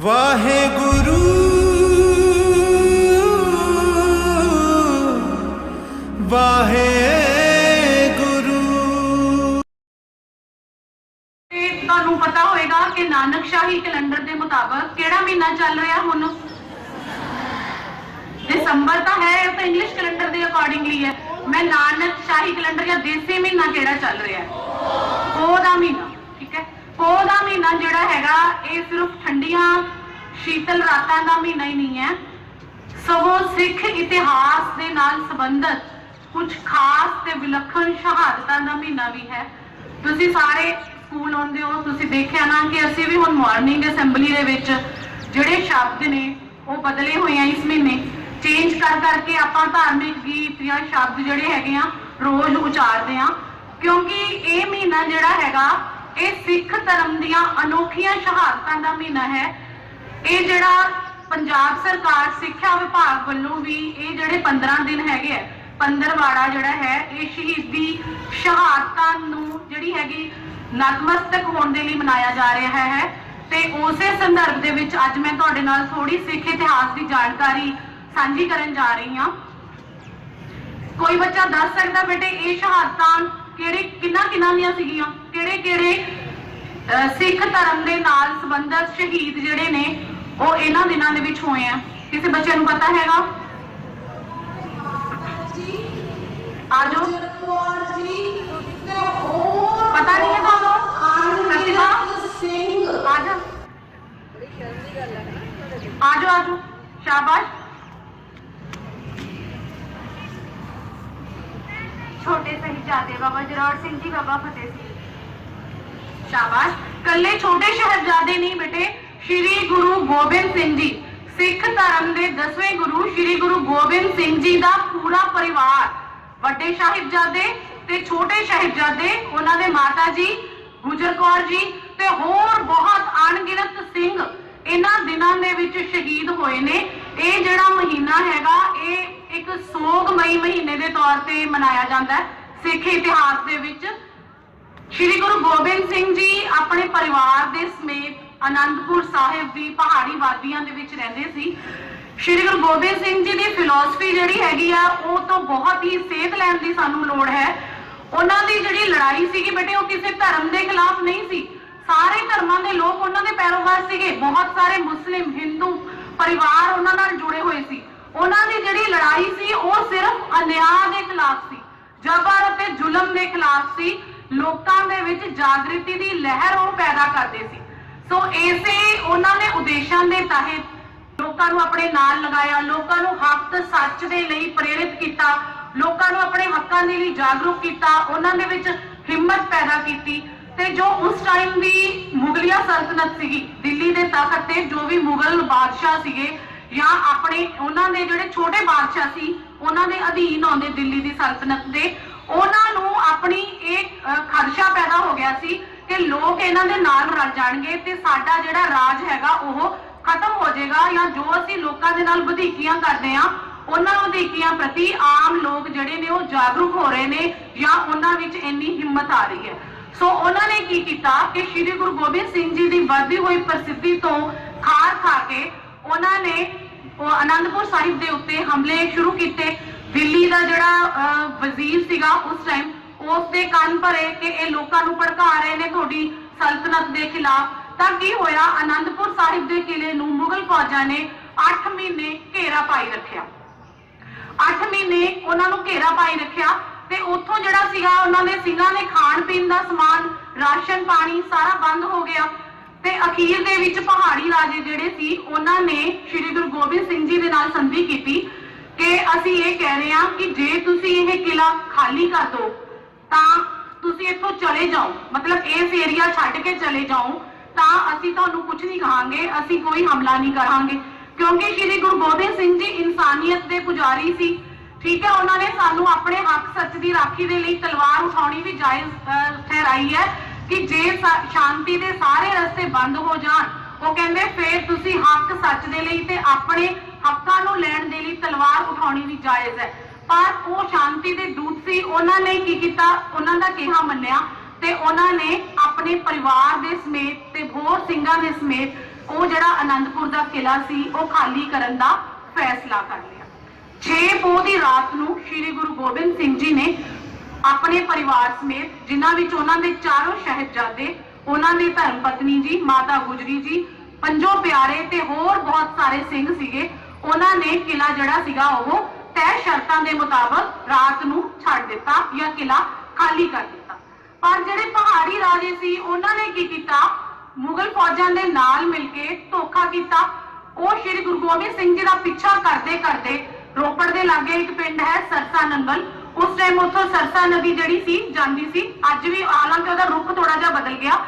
ਵਾਹਿਗੁਰੂ ਤੁਸੀਂ ਸਾਰੇ ਸਕੂਲ ਆਉਂਦੇ ਹੋ, ਤੁਸੀਂ ਦੇਖਿਆ ਨਾ ਕਿ ਅਸੀਂ ਵੀ ਹੁਣ ਮਾਰਨਿੰਗ ਅਸੈਂਬਲੀ ਦੇ ਵਿੱਚ ਜਿਹੜੇ ਸ਼ਬਦ ਨੇ, ਉਹ ਬਦਲੇ ਹੋਏ ਆ ਇਸ ਮਹੀਨੇ। ਚੇਂਜ ਕਰ ਕਰਕੇ ਆਪਾਂ ਧਾਰਮਿਕ ਗੀਤ ਜਾਂ ਸ਼ਬਦ ਜਿਹੜੇ ਹੈਗੇ ਆ, ਰੋਜ਼ ਉਚਾਰਦੇ ਆ। ਕਿਉਂਕਿ ਇਹ ਮਹੀਨਾ ਜਿਹੜਾ ਹੈਗਾ, ਇਹ ਸਿੱਖ ਧਰਮ ਦੀਆਂ ਅਨੋਖੀਆਂ ਸ਼ਹਾਦਤਾਂ ਦਾ ਮਹੀਨਾ ਹੈ। ਇਹ ਜਿਹੜਾ ਪੰਜਾਬ ਸਰਕਾਰ ਸਿੱਖਿਆ ਵਿਭਾਗ ਵੱਲੋਂ ਵੀ ਇਹ ਜਿਹੜੇ 15 ਦਿਨ ਹੈਗੇ ਆ ਪੰਦਰਵਾੜਾ ਜਿਹੜਾ ਹੈ, ਇਹ ਸ਼ਹੀਦੀ ਸ਼ਹਾਦਤਾਂ ਨੂੰ ਜਿਹੜੀ ਹੈਗੀ ਨਤਮਸਤਕ ਹੋਣ ਦੇ ਲਈ ਮਨਾਇਆ ਜਾ ਰਿਹਾ ਹੈ ਤੇ ਉਸੇ ਸੰਦਰਭ ਦੇ ਵਿੱਚ ਅੱਜ ਮੈਂ ਤੁਹਾਡੇ ਨਾਲ ਥੋੜੀ ਸਿੱਖ ਇਤਿਹਾਸ ਦੀ ਜਾਣਕਾਰੀ ਸਾਂਝੀ ਕਰਨ ਜਾ ਰਹੀ ਹਾਂ। ਕੋਈ ਬੱਚਾ ਦੱਸ ਸਕਦਾ ਬੇਟੇ, ਇਹ ਸ਼ਹਾਦਤਾਂ ਕਿਹੜੇ, ਕਿੰਨਾ ਕਿੰਨਾ ਦੀਆਂ ਸੀਗੀਆਂ? ਕਿਹੜੇ ਕਿਹੜੇ ਸਿੱਖ ਧਰਮ ਦੇ ਨਾਲ ਸੰਬੰਧਿਤ ਸ਼ਹੀਦ ਜਿਹੜੇ ਨੇ, ਉਹ ਇਹਨਾਂ ਦਿਨਾਂ ਦੇ ਵਿੱਚ ਹੋਏ ਆ। ਕਿਸੇ ਬੱਚੇ ਨੂੰ ਪਤਾ ਹੈਗਾ? ਆਜੋ ਪਤਾ ਨਹੀਂ ਹੈ ਤੁਹਾਨੂੰ ਪ੍ਰਤਿਭਾ ਆਜਾ ਆਜੋ ਆਜੋ ਸ਼ਾਬਾਸ਼ ਛੋਟੇ ਸਾਹਿਬਜ਼ਾਦੇ ਬਾਬਾ ਜਰੌਰ ਸਿੰਘ ਜੀ ਬਾਬਾ ਫਤਿਹ ਸਿੰਘ ਸ਼ਾਬਾਸ਼ ਕੱਲੇ ਛੋਟੇ ਸ਼ਹਿਬਜ਼ਾਦੇ ਨਹੀਂ ਬੇਟੇ ਸ਼੍ਰੀ ਗੁਰੂ ਗੋਬਿੰਦ ਸਿੰਘ ਜੀ ਸਿੱਖ ਧਰਮ ਦੇ 10ਵੇਂ ਗੁਰੂ ਸ਼੍ਰੀ ਗੁਰੂ ਗੋਬਿੰਦ ਸਿੰਘ ਜੀ ਦਾ ਪੂਰਾ ਪਰਿਵਾਰ ਵੱਡੇ ਸਾਹਿਬਜ਼ਾਦੇ ਤੇ ਛੋਟੇ ਸਾਹਿਬਜ਼ਾਦੇ, ਉਹਨਾਂ ਦੇ ਮਾਤਾ ਜੀ, ਗੁਜਰ ਕੌਰ ਜੀ ਤੇ ਹੋਰ ਬਹੁਤ ਅਣਗਿਣਤ ਸਿੰਘ ਇਹਨਾਂ ਦਿਨਾਂ ਦੇ ਵਿੱਚ ਸ਼ਹੀਦ ਹੋਏ ਨੇ। ਇਹ ਜਿਹੜਾ ਮਹੀਨਾ ਹੈਗਾ, ਇਹ ਇੱਕ ਸੋਗਮਈ ਮਹੀਨੇ ਦੇ ਤੌਰ ਤੇ ਮਨਾਇਆ ਜਾਂਦਾ ਹੈ, ਸਿੱਖ ਇਤਿਹਾਸ ਦੇ ਵਿੱਚ। ਸ਼੍ਰੀ ਗੁਰੂ ਗੋਬਿੰਦ ਸਿੰਘ ਜੀ ਆਪਣੇ ਪਰਿਵਾਰ ਦੇ ਸਮੇਤ ਅਨੰਦਪੁਰ ਸਾਹਿਬ ਦੀ ਪਹਾੜੀ ਵਾਦੀਆਂ ਦੇ ਵਿੱਚ ਰਹਿੰਦੇ ਸੀ। ਸ਼੍ਰੀ ਗੁਰੂ ਗੋਬਿੰਦ ਸਿੰਘ ਜੀ ਦੀ ਫਿਲਾਸਫੀ ਜਿਹੜੀ ਹੈਗੀ ਆ, ਉਹ ਤੋਂ ਬਹੁਤ ਹੀ ਸੇਧ ਲੈਣ ਦੀ ਸਾਨੂੰ ਲੋੜ ਹੈ। ਉਹਨਾਂ ਦੀ ਜਿਹੜੀ ਲੜਾਈ ਸੀਗੀ ਬੇਟੇ, ਉਹ ਕਿਸੇ ਧਰਮ ਦੇ ਖਿਲਾਫ ਨਹੀਂ ਸੀ। ਸਾਰੇ ਧਰਮਾਂ ਦੇ ਲੋਕ ਉਹਨਾਂ ਦੇ ਪੈਰੋਕਾਰ ਸੀਗੇ। ਬਹੁਤ ਸਾਰੇ ਮੁਸਲਿਮ, ਹਿੰਦੂ ਪਰਿਵਾਰ ਉਹਨਾਂ ਨਾਲ ਜੁੜੇ ਹੋਏ ਸੀ। ਉਹਨਾਂ ਦੀ ਜਿਹੜੀ ਲੜਾਈ ਸੀ, ਉਹ ਸਿਰਫ ਅਨਿਆਂ ਦੇ ਖਿਲਾਫ ਸੀ। ਜਬਰ ਅਤੇ ਜ਼ੁਲਮ ਦੇ ਖਿਲਾਫ ਸੀ। ਲੋਕਾਂ ਦੇ ਵਿੱਚ ਜਾਗ੍ਰਿਤੀ ਦੀ ਲਹਿਰ ਉਹ ਪੈਦਾ ਕਰਦੇ ਸੀ। ਸੋ ਇਸੇ ਉਹਨਾਂ ਦੇ ਉਦੇਸ਼ਾਂ ਦੇ ਤਹਿਤ ਲੋਕਾਂ ਨੂੰ ਆਪਣੇ ਨਾਲ ਲਗਾਇਆ ਲੋਕਾਂ ਨੂੰ ਹੱਕ ਸੱਚ ਦੇ ਲਈ ਪ੍ਰੇਰਿਤ ਕੀਤਾ ਲੋਕਾਂ ਨੂੰ ਆਪਣੇ ਹੱਕਾਂ ਦੇ ਲਈ ਜਾਗਰੂਕ ਕੀਤਾ ਉਹਨਾਂ ਦੇ ਵਿੱਚ ਹਿੰਮਤ ਪੈਦਾ ਕੀਤੀ ਤੇ ਜੋ ਉਸ ਟਾਈਮ ਦੀ ਮੁਗਲਿਆ ਸਲਤਨਤ ਸੀਗੀ ਦਿੱਲੀ ਦੇ ਤਖਤ ਤੇ ਜੋ ਵੀ ਮੁਗਲ ਬਾਦਸ਼ਾਹ ਸੀਗੇ ਜਾਂ ਆਪਣੇ ਉਹਨਾਂ ਦੇ ਜਿਹੜੇ ਛੋਟੇ ਬਾਦਸ਼ਾਹ ਸੀ ਉਹਨਾਂ ਦੇ ਅਧੀਨ ਆਉਂਦੇ ਦਿੱਲੀ ਦੀ ਸਲਤਨਤ ਦੇ ਉਹਨਾਂ ਨੂੰ ਆਪਣੀ ਇਹ ਅਹ, ਖਦਸ਼ਾ ਪੈਦਾ ਹੋ ਗਿਆ ਸੀ ਕਿ ਲੋਕ ਇਹਨਾਂ ਦੇ ਨਾਲ ਰਲ ਜਾਣਗੇ ਤੇ ਸਾਡਾ ਜਿਹੜਾ ਰਾਜ ਹੈਗਾ ਉਹ ਖਤਮ ਹੋ ਜਾਏਗਾ ਜਾਂ ਜੋ ਅਸੀਂ ਲੋਕਾਂ ਦੇ ਨਾਲ ਵਧੀਕੀਆਂ ਕਰਦੇ ਆ ਉਹਨਾਂ ਵਧੀਕੀਆਂ ਪ੍ਰਤੀ ਆਮ ਲੋਕ ਜਿਹੜੇ ਨੇ ਉਹ ਜਾਗਰੂਕ ਹੋ ਰਹੇ ਨੇ ਜਾਂ ਉਹਨਾਂ ਵਿੱਚ ਇੰਨੀ ਹਿੰਮਤ ਆ ਰਹੀ ਹੈ। ਸੋ ਉਹਨਾਂ ਨੇ ਕੀ ਕੀਤਾ ਕਿ ਸ੍ਰੀ ਗੁਰੂ ਗੋਬਿੰਦ ਸਿੰਘ ਜੀ ਦੀ ਵੱਧਦੀ ਹੋਈ ਪ੍ਰਸਿੱਧੀ ਤੋਂ ਖਾਰ ਖਾ ਕੇ ਉਹਨਾਂ ਨੇ ਉਹ ਆਨੰਦਪੁਰ ਸਾਹਿਬ ਦੇ ਉੱਤੇ ਹਮਲੇ ਸ਼ੁਰੂ ਕੀਤੇ। ਦਿੱਲੀ ਦਾ ਜਿਹੜਾ ਅਹ, ਵਜ਼ੀਰ ਸੀਗਾ ਉਸ ਟਾਈਮ ਉਸ ਦੇ ਕੰਨ ਭਰੇ ਕਿ ਇਹ ਲੋਕਾਂ ਨੂੰ ਭੜਕਾ ਰਹੇ ਨੇ ਤੁਹਾਡੀ ਸਲਤਨਤ ਦੇ ਖਿਲਾਫ। ਤਾਂ ਕੀ ਹੋਇਆ? ਆਨੰਦਪੁਰ ਸਾਹਿਬ ਦੇ ਕਿਲੇ ਨੂੰ ਮੁਗਲ ਫੌਜਾਂ ਨੇ 8 ਮਹੀਨੇ ਘੇਰਾ ਪਾਈ ਰੱਖਿਆ। 8 ਮਹੀਨੇ ਉਹਨਾਂ ਨੂੰ ਘੇਰਾ ਪਾਈ ਰੱਖਿਆ ਤੇ ਉੱਥੋਂ ਜਿਹੜਾ ਸੀਗਾ, ਉਹਨਾਂ ਦੇ ਸਿੰਘਾਂ ਦੇ ਖਾਣ ਪੀਣ ਦਾ ਸਮਾਨ, ਰਾਸ਼ਨ ਪਾਣੀ ਸਾਰਾ ਬੰਦ ਹੋ ਗਿਆ। ਤੇ ਅਖੀਰ ਦੇ ਵਿੱਚ ਪਹਾੜੀ ਰਾਜੇ ਜਿਹੜੇ ਸੀ, ਉਹਨਾਂ ਨੇ ਸ੍ਰੀ ਗੁਰੂ ਗੋਬਿੰਦ ਸਿੰਘ ਜੀ ਦੇ ਨਾਲ ਸੰਧੀ ਕੀਤੀ ਕਿ ਅਸੀਂ ਇਹ ਕਹਿ ਰਹੇ ਹਾਂ ਕਿ ਜੇ ਤੁਸੀਂ ਇਹ ਕਿਲਾ ਖਾਲੀ ਕਰ ਦਿਓ ਤਾਂ ਤੁਸੀਂ ਇੱਥੋਂ ਚਲੇ ਜਾਓ। ਮਤਲਬ ਇਸ ਏਰੀਆ ਛੱਡ ਕੇ ਚਲੇ ਜਾਓ। ਤਾਂ ਅਸੀਂ ਤੁਹਾਨੂੰ ਕੁਝ ਨਹੀਂ ਕਹਾਂਗੇ, ਅਸੀਂ ਕੋਈ ਹਮਲਾ ਨਹੀਂ ਕਰਾਂਗੇ। ਕਿਉਂਕਿ ਸ੍ਰੀ ਗੁਰੂ ਗੋਬਿੰਦ ਸਿੰਘ ਜੀ ਇਨਸਾਨੀਅਤ ਦੇ ਪੁਜਾਰੀ ਸੀ। ਠੀਕ ਹੈ, ਉਹਨਾਂ ਨੇ ਸਾਨੂੰ ਆਪਣੇ ਹੱਕ ਸੱਚ ਦੀ ਰਾਖੀ ਦੇ ਲਈ ਤਲਵਾਰ ਉਠਾਉਣੀ ਵੀ ਜਾਇਜ਼ ਠਹਿਰਾਈ ਹੈ ਕਿ ਜੇ ਸ਼ਾਂਤੀ ਦੇ ਸਾਰੇ ਰਸਤੇ ਬੰਦ ਹੋ ਜਾਣ, ਉਹ ਕਹਿੰਦੇ ਫੇਰ ਤੁਸੀਂ ਹੱਕ ਸੱਚ ਦੇ ਲਈ ਤੇ ਆਪਣੇ ਹੱਕਾਂ ਨੂੰ ਲੈਣ ਦੇ ਲਈ ਤਲਵਾਰ ਉਠਾਉਣੀ ਵੀ ਜਾਇਜ਼ ਹੈ। ਪਰ ਉਹ ਸ਼ਾਂਤੀ ਦੇ ਦੂਤ ਸੀ, ਉਹਨਾਂ ਨੇ ਕੀ ਕੀਤਾ? ਉਹਨਾਂ ਦਾ ਕਿਹਾ ਮੰਨਿਆ ਤੇ ਉਹਨਾਂ ਨੇ ਆਪਣੇ ਪਰਿਵਾਰ ਦੇ ਸਮੇਤ ਤੇ ਹੋਰ ਸਿੰਘਾਂ ਦੇ ਸਮੇਤ ਉਹ ਜਿਹੜਾ ਆਨੰਦਪੁਰ ਦਾ ਕਿਲਾ ਸੀ, ਉਹ ਖਾਲੀ ਕਰਨ ਦਾ ਫੈਸਲਾ ਕਰ ਲਿਆ। 6 ਪੋਹ ਦੀ ਰਾਤ ਨੂੰ ਸ੍ਰੀ ਗੁਰੂ ਗੋਬਿੰਦ ਸਿੰਘ ਜੀ ਨੇ ਆਪਣੇ ਪਰਿਵਾਰ ਸਮੇਤ, ਜਿਨ੍ਹਾਂ ਵਿੱਚ ਉਹਨਾਂ ਦੇ ਚਾਰੋਂ ਸ਼ਹਿਬਜ਼ਾਦੇ ਉਹਨਾਂ ਦੀ ਧਰਮ ਪਤਨੀ ਜੀ, ਮਾਤਾ ਗੁਜਰੀ ਜੀ, ਪੰਜੋ ਪਿਆਰੇ ਤੇ ਹੋਰ ਬਹੁਤ ਸਾਰੇ ਸਿੰਘ ਸੀਗੇ, ਉਹਨਾਂ ਨੇ ਕਿਲਾ ਜਿਹੜਾ ਸੀਗਾ ਉਹ ਤੈਅ ਸ਼ਰਤਾਂ ਦੇ ਮੁਤਾਬਕ ਰਾਤ ਨੂੰ ਛੱਡ ਦਿੱਤਾ ਜਾਂ ਕਿਲਾ ਖਾਲੀ ਕਰ ਦਿੱਤਾ ਪਹਾੜੀ ਸੀ, ਉਹਨਾਂ ਨੇ ਕੀ ਕੀਤਾ? ਮੁਗਲ ਫੌਜਾਂ ਦੇ ਨਾਲ ਮਿਲ ਕੇ ਧੋਖਾ ਕੀਤਾ। ਉਹ ਸ਼੍ਰੀ ਗੁਰੂ ਗੋਬਿੰਦ ਸਿੰਘ ਜੀ ਦਾ ਪਿੱਛਾ ਕਰਦੇ ਕਰਦੇ ਰੋਪੜ ਦੇ ਲਾਗੇ ਇੱਕ ਪਿੰਡ ਹੈ ਸਰਸਾ ਨੰਗਲ। ਉਸ ਟਾਈਮ ਉੱਥੋਂ ਸਰਸਾ ਨਦੀ ਜਿਹੜੀ ਸੀ, ਜਾਂਦੀ ਸੀ। ਅੱਜ ਵੀ ਹਾਲਾਂਕਿ ਉਹਦਾ ਰੁਖ ਥੋੜਾ ਜਿਹਾ ਬਦਲ ਗਿਆ।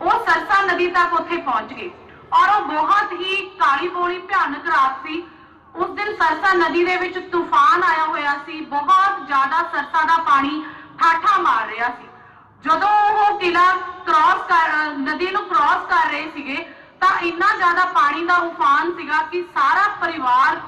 ਉਹ ਸਰਸਾ ਨਦੀ ਤੱਕ ਉੱਥੇ ਪਹੁੰਚ ਗਏ। ਔਰ ਉਹ ਬਹੁਤ ਹੀ ਕਾਲੀ ਬੋਲੀ ਭਿਆਨਕ ਰਾਤ ਸੀ। ਉਸ ਦਿਨ ਸਰਸਾ ਨਦੀ ਦੇ ਵਿੱਚ ਤੂਫਾਨ ਆਇਆ ਹੋਇਆ ਸੀ। ਬਹੁਤ ਜ਼ਿਆਦਾ ਸਰਸਾ ਦਾ ਪਾਣੀ ਠਾਠਾ ਮਾਰ ਰਿਹਾ ਸੀ। ਜਦੋਂ ਉਹ ਕਿਲਾ ਕ੍ਰਾਸ ਕਰ, ਨਦੀ ਨੂੰ ਕ੍ਰਾਸ ਕਰ ਰਹੇ ਸੀਗੇ, ਤਾਂ ਇੰਨਾ ਜ਼ਿਆਦਾ ਪਾਣੀ ਦਾ ਉਫਾਨ ਸੀਗਾ ਕਿ ਸਾਰਾ ਪਰਿਵਾਰ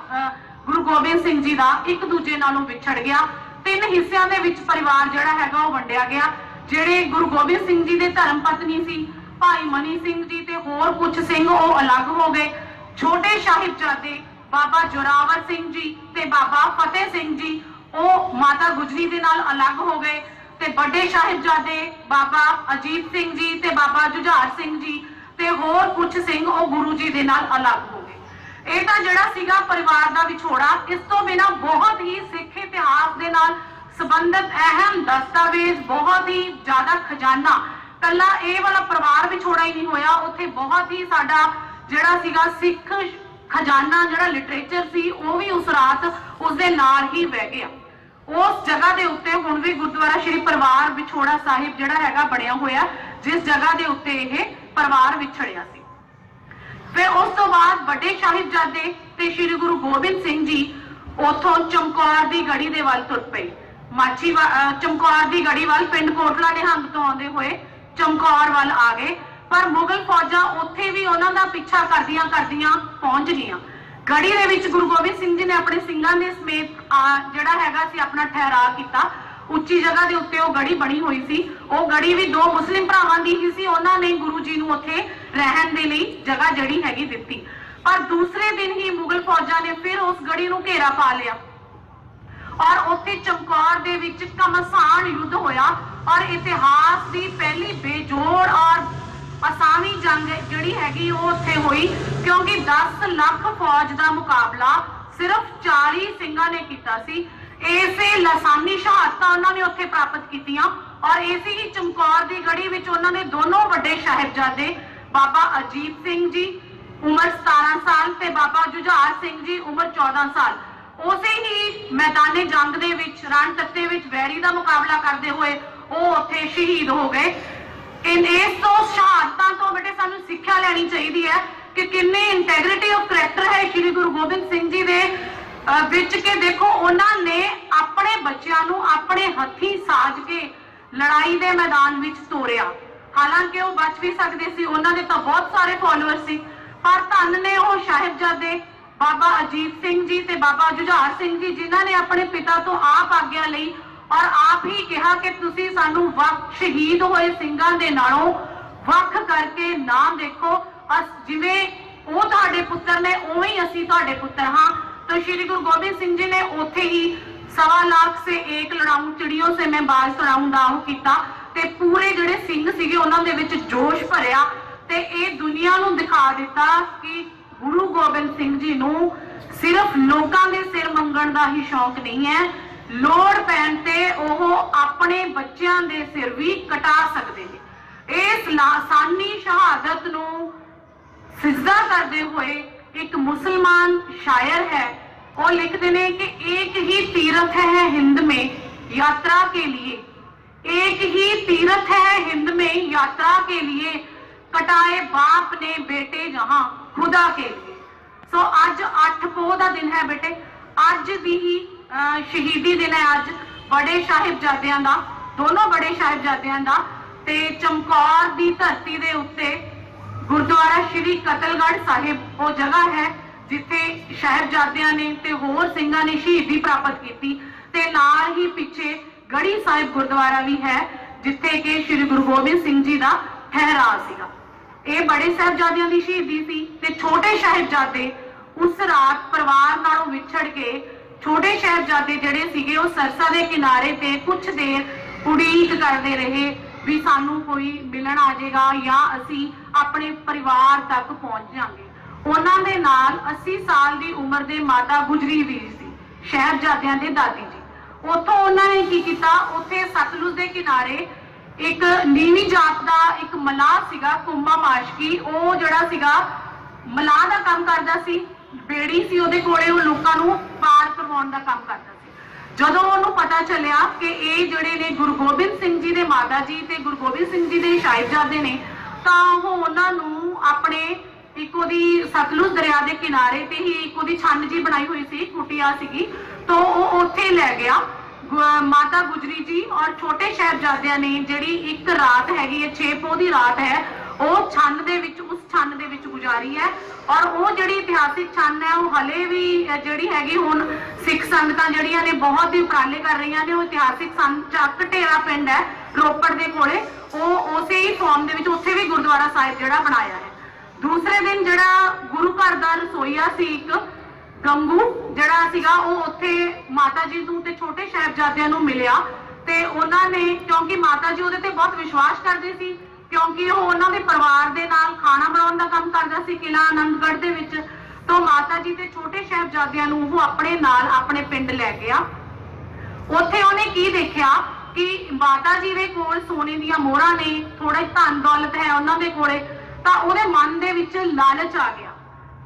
ਗੁਰੂ ਗੋਬਿੰਦ ਸਿੰਘ ਜੀ ਦਾ ਇੱਕ ਦੂਜੇ ਨਾਲੋਂ ਵਿਛੜ ਗਿਆ। ਤਿੰਨ ਹਿੱਸਿਆਂ ਦੇ ਵਿੱਚ ਪਰਿਵਾਰ ਜਿਹੜਾ ਹੈਗਾ ਉਹ ਵੰਡਿਆ ਗਿਆ, ਜਿਹੜੇ ਗੁਰੂ ਗੋਬਿੰਦ ਸਿੰਘ ਜੀ ਦੇ ਧਰਮ ਪਤਨੀ ਸੀ, ਭਾਈ ਮਨੀ ਸਿੰਘ ਜੀ ਤੇ ਹੋਰ ਕੁਝ ਸਿੰਘ ਉਹ ਅਲੱਗ ਹੋ ਗਏ। ਛੋਟੇ ਸਾਹਿਬਜ਼ਾਦੇ ਬਾਬਾ ਜੋਰਾਵਰ ਸਿੰਘ ਜੀ ਤੇ ਬਾਬਾ ਫਤਿਹ ਸਿੰਘ ਜੀ, ਉਹ ਮਾਤਾ ਗੁਜਰੀ ਦੇ ਨਾਲ ਅਲੱਗ ਹੋ ਗਏ। ਤੇ ਵੱਡੇ ਸਾਹਿਬਜ਼ਾਦੇ ਬਾਬਾ ਅਜੀਤ ਸਿੰਘ ਜੀ ਤੇ ਬਾਬਾ ਜੁਝਾਰ ਸਿੰਘ ਜੀ ਤੇ ਹੋਰ ਕੁਝ ਸਿੰਘ ਉਹ ਗੁਰੂ ਜੀ ਦੇ ਨਾਲ ਅਲੱਗ ਹੋ ਗਏ। ਇਹ ਤਾਂ ਜਿਹੜਾ ਸੀਗਾ ਪਰਿਵਾਰ ਦਾ ਵਿਛੋੜਾ, ਇਸ ਤੋਂ ਬਿਨਾ ਬਹੁਤ ਹੀ ਸਿੱਖ ਇਤਿਹਾਸ ਦੇ ਨਾਲ ਸੰਬੰਧਿਤ ਅਹਿਮ ਦਸਤਾਵੇਜ਼, ਬਹੁਤ ਹੀ ਜ਼ਿਆਦਾ ਖਜ਼ਾਨਾ। ਕੱਲਾ ਇਹ ਵਾਲਾ ਪਰਿਵਾਰ ਵਿਛੋੜਾ ਹੀ ਨਹੀਂ ਹੋਇਆ, ਉੱਥੇ ਬਹੁਤ ਹੀ ਸਾਡਾ ਜਿਹੜਾ ਸੀਗਾ ਸਿੱਖ ਖਜ਼ਾਨਾ, ਜਿਹੜਾ ਲਿਟਰੇਚਰ ਸੀ, ਉਹ ਵੀ ਉਸ ਰਾਤ ਉਸ ਦੇ ਨਾਲ ਹੀ ਵਹਿ ਗਿਆ। ਉਸ ਜਗ੍ਹਾ ਦੇ ਉੱਤੇ ਹੁਣ ਵੀ ਗੁਰਦੁਆਰਾ ਸ਼੍ਰੀ ਪਰਿਵਾਰ ਵਿਛੋੜਾ ਸਾਹਿਬ ਜਿਹੜਾ ਹੈਗਾ ਬਣਿਆ ਹੋਇਆ, ਜਿਸ ਜਗ੍ਹਾ ਦੇ ਉੱਤੇ ਇਹ ਪਰਿਵਾਰ ਵਿਛੜਿਆ ਸੀ। ਫਿਰ ਉਸ ਤੋਂ ਬਾਅਦ ਵੱਡੇ ਸਾਹਿਬਜ਼ਾਦੇ ਤੇ ਸ੍ਰੀ ਗੁਰੂ ਗੋਬਿੰਦ ਸਿੰਘ ਜੀ ਉਥੋਂ ਚਮਕੌਰ ਦੀ ਗੜੀ ਦੇ ਵੱਲ ਤੁਰ ਪਏ। ਮਾਛੀ ਵਾ- ਚਮਕੌਰ ਦੀ ਗੜੀ ਵੱਲ ਪਿੰਡ ਕੋਟਲਾ ਨਿਹੰਗ ਤੋਂ ਆਉਂਦੇ ਹੋਏ ਚਮਕੌਰ ਵੱਲ ਆ ਗਏ, ਪਰ ਮੁਗਲ ਫੌਜਾਂ ਉੱਥੇ ਵੀ ਉਹਨਾਂ ਦਾ ਪਿੱਛਾ ਕਰਦੀਆਂ ਕਰਦੀਆਂ ਪਹੁੰਚ ਗਈਆਂ। ਗੜੀ ਦੇ ਵਿੱਚ ਗੁਰੂ ਗੋਬਿੰਦ ਸਿੰਘ ਜੀ ਨੇ ਆਪਣੇ ਸਿੰਘਾਂ ਦੇ ਸਮੇਤ ਜਿਹੜਾ ਹੈਗਾ ਸੀ, ਆਪਣਾ ਠਹਿਰਾਅ ਕੀਤਾ। ਉੱਚੀ ਜਗ੍ਹਾ ਦੇ ਉੱਤੇ ਉਹ ਗੜੀ ਬਣੀ ਹੋਈ ਸੀ। ਉਹ ਗੜੀ ਵੀ ਦੋ ਮੁਸਲਿਮ ਭਰਾਵਾਂ ਦੀ ਹੀ ਸੀ। ਉਹਨਾਂ ਨੇ ਗੁਰੂ ਜੀ ਨੂੰ ਉੱਥੇ ਰਹਿਣ ਦੇ ਲਈ ਜਗ੍ਹਾ ਜਿਹੜੀ ਹੈਗੀ ਦਿੱਤੀ। ਪਰ ਦੂਸਰੇ ਦਿਨ ਹੀ ਮੁਗਲ ਫੌਜਾਂ ਨੇ ਫਿਰ ਉਸ ਗੜੀ ਨੂੰ ਘੇਰਾ ਪਾ ਲਿਆ। ਔਰ ਉੱਥੇ ਚਮਕੌਰ ਦੇ ਵਿੱਚ ਘਮਸਾਨ ਯੁੱਧ ਹੋਇਆ। ਔਰ ਇਤਿਹਾਸ ਦੀ ਪਹਿਲੀ ਬੇਜੋੜ ਔਰ ਅਸਾਮੀ ਜੰਗ ਜਿਹੜੀ ਹੈਗੀ ਉਹ ਉੱਥੇ ਹੋਈ, ਕਿਉਂਕਿ 10 ਲੱਖ ਫੌਜ ਦਾ ਮੁਕਾਬਲਾ ਸਿਰਫ 40 ਸਿੰਘਾਂ ਨੇ ਕੀਤਾ ਸੀ। ਇਸੇ ਲਸਾਨੀ ਸ਼ਹਾਦਤਾਂ ਉਹਨਾਂ ਨੇ ਉੱਥੇ ਪ੍ਰਾਪਤ ਕੀਤੀਆਂ ਔਰ ਇਸੇ ਹੀ ਚਮਕੌਰ ਦੀ ਗੜੀ ਵਿੱਚ ਉਹਨਾਂ ਦੇ ਦੋਨੋਂ ਵੱਡੇ ਸਾਹਿਬਜ਼ਾਦੇ, ਬਾਬਾ ਅਜੀਤ ਸਿੰਘ ਜੀ, ਉਮਰ 17 ਸਾਲ ਤੇ ਬਾਬਾ ਜੁਝਾਰ ਸਿੰਘ ਜੀ, ਉਮਰ 14 ਸਾਲ। ਉਸੇ ਹੀ ਮੈਦਾਨੇ ਜੰਗ ਦੇ ਵਿੱਚ, ਰਣ ਤੱਤੇ ਵਿੱਚ ਵੈਰੀ ਦਾ ਮੁਕਾਬਲਾ ਕਰਦੇ ਹੋਏ ਉਹ ਉੱਥੇ ਸ਼ਹੀਦ ਹੋ ਗਏ। ਇਨ ਇਸ ਤੋਂ ਸ਼ਹਾਦਤਾਂ ਤੋਂ ਬੇਟੇ ਸਾਨੂੰ ਸਿੱਖਿਆ ਲੈਣੀ ਚਾਹੀਦੀ ਹੈ ਕਿ ਕਿੰਨੀ ਇੰਟੈਗ੍ਰਿਟੀ ਆਫ ਕਰੈਕਟਰ ਹੈ ਸ਼੍ਰੀ ਗੁਰੂ ਗੋਬਿੰਦ ਸਿੰਘ ਜੀ ਦੇ ਵਿੱਚ ਕੇ ਦੇਖੋ ਉਹਨਾਂ ਨੇ ਆਪਣੇ ਬੱਚਿਆਂ ਨੂੰ ਆਪਣੇ ਹੱਥੀਂ ਸਾਜ ਕੇ ਲੜਾਈ ਦੇ ਮੈਦਾਨ ਵਿੱਚ ਤੋਰਿਆ। ਹਾਲਾਂਕਿ ਉਹ ਬਚ ਵੀ ਸਕਦੇ ਸੀ, ਉਹਨਾਂ ਦੇ ਤਾਂ ਬਹੁਤ ਸਾਰੇ ਫਾਲੋਅਰ ਸੀ, ਪਰ ਧੰਨ ਨੇ ਉਹ ਸਾਹਿਬਜ਼ਾਦੇ ਬਾਬਾ ਅਜੀਤ ਸਿੰਘ ਜੀ ਤੇ ਬਾਬਾ ਜੁਝਾਰ ਸਿੰਘ ਜੀ, ਜਿਨ੍ਹਾਂ ਨੇ ਆਪਣੇ ਪਿਤਾ ਤੋਂ ਆਪ ਆਗਿਆ ਲਈ ਔਰ ਆਪ ਹੀ ਕਿਹਾ ਕਿ ਤੁਸੀਂ ਸਾਨੂੰ ਵੱਖ ਸ਼ਹੀਦ ਹੋਏ ਸਿੰਘਾਂ ਦੇ ਨਾਲੋਂ ਵੱਖ ਕਰਕੇ ਨਾ ਦੇਖੋ। ਅਸ ਜਿਵੇਂ ਉਹ ਤੁਹਾਡੇ ਪੁੱਤਰ ਨੇ, ਉਵੇਂ ਹੀ ਅਸੀਂ ਤੁਹਾਡੇ ਪੁੱਤਰ ਹਾਂ। ਤਾਂ ਸ਼੍ਰੀ ਗੁਰੂ ਗੋਬਿੰਦ ਸਿੰਘ ਜੀ ਨੇ ਉੱਥੇ ਹੀ ਸਵਾ ਲੱਖ ਸੇ ਏਕ ਲੜਾਊ ਚਿੜੀਆਂ ਸੇ ਮੈਂ ਬਾਜ਼ ਤੁੜਾਊਂ ਦਾ ਉਹ ਕੀਤਾ ਤੇ ਪੂਰੇ ਜਿਹੜੇ ਸਿੰਘ ਸੀਗੇ ਉਹਨਾਂ ਦੇ ਵਿੱਚ ਜੋਸ਼ ਭਰਿਆ ਤੇ ਇਹ ਦੁਨੀਆ ਨੂੰ ਦਿਖਾ ਦਿੱਤਾ ਕਿ ਗੁਰੂ ਗੋਬਿੰਦ ਸਿੰਘ ਜੀ ਨੂੰ ਸਿਰਫ ਲੋਕਾਂ ਦੇ ਸਿਰ ਮੰਗਣ ਦਾ ਹੀ ਸ਼ੌਂਕ ਨਹੀਂ ਹੈ ਲੋੜ ਪੈਣ ਤੇ ਉਹ ਆਪਣੇ ਬੱਚਿਆਂ ਦੇ ਸਿਰ ਵੀ ਕਟਾ ਸਕਦੇ ਨੇ ਇਸ ਲਾਸਾਨੀ ਸ਼ਹਾਦਤ ਨੂੰ ਸਿਜਦਾ ਕਰਦੇ ਹੋਏ ਇੱਕ ਮੁਸਲਮਾਨ ਸ਼ਾਇਰ ਹੈ ਉਹ ਲਿਖਦੇ ਨੇ ਕਿ एक ही तीर्थ है हिंद में यात्रा के लिए एक ही तीर्थ है हिंद में यात्रा के लिए कटाए बाप ने बेटे जहां खुदा के लिए ਸੋ ਅੱਜ 8 ਪੋਹ ਦਾ ਦਿਨ ਹੈ ਬੇਟੇ ਅੱਜ ਦੀ ਹੀ ਅਹ, ਸ਼ਹੀਦੀ ਦਿਨ ਹੈ ਅੱਜ ਬੜੇ ਸਾਹਿਬਜ਼ਾਦਿਆਂ ਦਾ, ਦੋਨੋਂ ਬੜੇ ਸਾਹਿਬਜ਼ਾਦਿਆਂ ਦਾ ਤੇ ਚਮਕੌਰ ਦੀ ਧਰਤੀ ਦੇ ਉੱਤੇ ਗੁਰਦੁਆਰਾ ਸ਼੍ਰੀ ਕਤਲਗੜ੍ਹ ਸਾਹਿਬ, ਉਹ ਜਗ੍ਹਾ ਹੈ ਜਿੱਥੇ ਸਾਹਿਬਜ਼ਾਦਿਆਂ ਨੇ ਤੇ ਹੋਰ ਸਿੰਘਾਂ ਨੇ ਸ਼ਹੀਦੀ ਪ੍ਰਾਪਤ ਕੀਤੀ ਤੇ ਨਾਲ ਹੀ ਪਿੱਛੇ ਗੜੀ ਸਾਹਿਬ ਗੁਰਦੁਆਰਾ ਵੀ ਹੈ, ਜਿੱਥੇ ਕਿ ਸ਼੍ਰੀ ਗੁਰੂ ਗੋਬਿੰਦ ਸਿੰਘ ਜੀ ਦਾ ਠਹਿਰਾ ਸੀਗਾ। ਇਹ ਬੜੇ ਸਾਹਿਬਜ਼ਾਦਿਆਂ ਦੀ ਸ਼ਹੀਦੀ ਸੀ ਤੇ ਛੋਟੇ ਸਾਹਿਬਜ਼ਾਦੇ ਉਸ ਰਾਤ ਪਰਿਵਾਰ ਨਾਲੋਂ ਵਿਛੜ ਕੇ ਛੋਟੇ ਸਾਹਿਬਜ਼ਾਦੇ ਜਿਹੜੇ ਸੀਗੇ, ਉਹ ਸਰਸਾ ਦੇ ਕਿਨਾਰੇ ਤੇ ਕੁਝ ਦੇਰ ਉਡੀਕ ਕਰਦੇ ਰਹੇ ਵੀ ਸਾਨੂੰ ਕੋਈ ਮਿਲਣ ਆ ਜਾਏਗਾ ਜਾਂ ਅਸੀਂ ਆਪਣੇ ਪਰਿਵਾਰ ਤੱਕ ਪਹੁੰਚ ਜਾਾਂਗੇ ਉਹਨਾਂ ਦੇ ਨਾਲ 80 ਸਾਲ ਦੀ ਉਮਰ ਦੇ ਮਾਤਾ ਗੁਜਰੀ ਵੀਰ ਸੀ ਸਾਹਿਬਜ਼ਾਦਿਆਂ ਦੇ ਦਾਦੀ ਜੀ। ਉੱਥੋਂ ਉਹਨਾਂ ਨੇ ਕੀ ਕੀਤਾ? ਉੱਥੇ ਸਤਲੁਜ ਦੇ ਕਿਨਾਰੇ ਇੱਕ ਨੀਵੀਂ ਜਾਤ ਦਾ ਇੱਕ ਮਲਾਹ ਸੀਗਾ ਕੁੰਮਾ ਮਾਸ਼ਕੀ। ਉਹ ਜਿਹੜਾ ਸੀਗਾ, ਮਲਾਹ ਦਾ ਕੰਮ ਕਰਦਾ ਸੀ। ਬੇੜੀ ਸੀ ਉਹਦੇ ਕੋਲੇ ਉਹ ਲੋਕਾਂ ਨੂੰ ਪਾਰ ਕਰਵਾਉਣ ਦਾ ਕੰਮ ਕਰਦਾ ਸੀ। ਜਦੋਂ ਉਹਨੂੰ ਪਤਾ ਚੱਲਿਆ ਕਿ ਇਹ ਜਿਹੜੇ ਨੇ ਗੁਰੂ ਗੋਬਿੰਦ ਸਿੰਘ ਜੀ ਦੇ ਮਾਤਾ ਜੀ ਤੇ ਗੁਰੂ ਗੋਬਿੰਦ ਸਿੰਘ ਜੀ ਦੇ ਸਾਹਿਬਜ਼ਾਦੇ ਨੇ, ਤਾਂ ਉਹ ਉਹਨਾਂ ਨੂੰ ਆਪਣੇ ਇੱਕ ਉਹਦੀ ਸਤਲੁਜ ਦਰਿਆ ਦੇ ਕਿਨਾਰੇ ਤੇ ਹੀ ਇੱਕ ਉਹਦੀ ਛੰਨ ਜੀ ਬਣਾਈ ਹੋਈ ਸੀ ਕੁਟਿਆ ਸੀਗੀ, ਤਾਂ ਉਹ ਉੱਥੇ ਲੈ ਗਿਆ। ਮਾਤਾ ਗੁਜਰੀ ਜੀ ਔਰ ਛੋਟੇ ਸਾਹਿਬਜ਼ਾਦਿਆਂ ਨੇ ਜਿਹੜੀ ਇੱਕ ਰਾਤ ਹੈਗੀ ਹੈ 6 ਪੋ ਦੀ ਰਾਤ ਹੈ, ਉਹ ਛੰਨ ਦੇ ਵਿੱਚ ਛੰਨ ਦੇ ਵਿੱਚ ਗੁਜ਼ਾਰੀ ਹੈ ਔਰ ਉਹ ਜਿਹੜੀ ਇਤਿਹਾਸਿਕ ਛੰਨ ਹੈ, ਉਹ ਹਲੇ ਵੀ ਜਿਹੜੀ ਹੈਗੀ ਹੁਣ ਸਿੱਖ ਸੰਗਤਾਂ ਜਿਹੜੀਆਂ ਨੇ, ਬਹੁਤ ਹੀ ਉਪਰਾਲੇ ਕਰ ਰਹੀਆਂ ਨੇ। ਉਹ ਇਤਿਹਾਸਿਕ ਸੰਨ ਚੱਕ ਢੇਰਾ ਪਿੰਡ ਹੈ, ਰੋਪੜ ਦੇ ਕੋਲੇ। ਉਹ ਉਸੇ ਹੀ ਫਾਰਮ ਦੇ ਵਿੱਚ ਉੱਥੇ ਵੀ ਗੁਰਦੁਆਰਾ ਸਾਹਿਬ ਜਿਹੜਾ ਬਣਾਇਆ ਹੈ। ਦੂਸਰੇ ਦਿਨ ਜਿਹੜਾ ਗੁਰੂ ਘਰ ਦਾ ਰਸੋਈਆ ਸੀ ਇੱਕ ਗੰਗੂ, ਜਿਹੜਾ ਸੀਗਾ, ਉਹ ਉੱਥੇ ਮਾਤਾ ਜੀ ਨੂੰ ਤੇ ਛੋਟੇ ਸਾਹਿਬਜ਼ਾਦਿਆਂ ਨੂੰ ਮਿਲਿਆ ਤੇ ਉਹਨਾਂ ਨੇ, ਕਿਉਂਕਿ ਮਾਤਾ ਜੀ ਉਹਦੇ ਤੇ ਬਹੁਤ ਵਿਸ਼ਵਾਸ ਕਰਦੇ ਸੀ ਕਿਉਂਕਿ ਉਹ ਉਹਨਾਂ ਦੇ ਪਰਿਵਾਰ ਦੇ ਨਾਲ ਖਾਣਾ ਬਣਾਉਣ ਦਾ ਕੰਮ ਕਰਦਾ ਸੀ ਕਿਲਾ ਆਨੰਦਗੜ੍ਹ ਦੇ ਵਿੱਚ। ਤੋਂ ਮਾਤਾ ਜੀ ਤੇ ਛੋਟੇ ਸਾਹਿਬਜ਼ਾਦਿਆਂ ਨੂੰ ਉਹ ਆਪਣੇ ਨਾਲ, ਆਪਣੇ ਪਿੰਡ ਲੈ ਗਿਆ। ਉੱਥੇ ਉਹਨੇ ਕੀ ਦੇਖਿਆ ਕਿ ਮਾਤਾ ਜੀ ਦੇ ਕੋਲ ਸੋਨੇ ਦੀਆਂ ਮੋਹਰਾਂ ਨੇ ਥੋੜਾ ਧਨ ਦੌਲਤ ਹੈ ਉਹਨਾਂ ਦੇ ਕੋਲੇ, ਤਾਂ ਉਹਦੇ ਮਨ ਦੇ ਵਿੱਚ ਲਾਲਚ ਆ ਗਿਆ।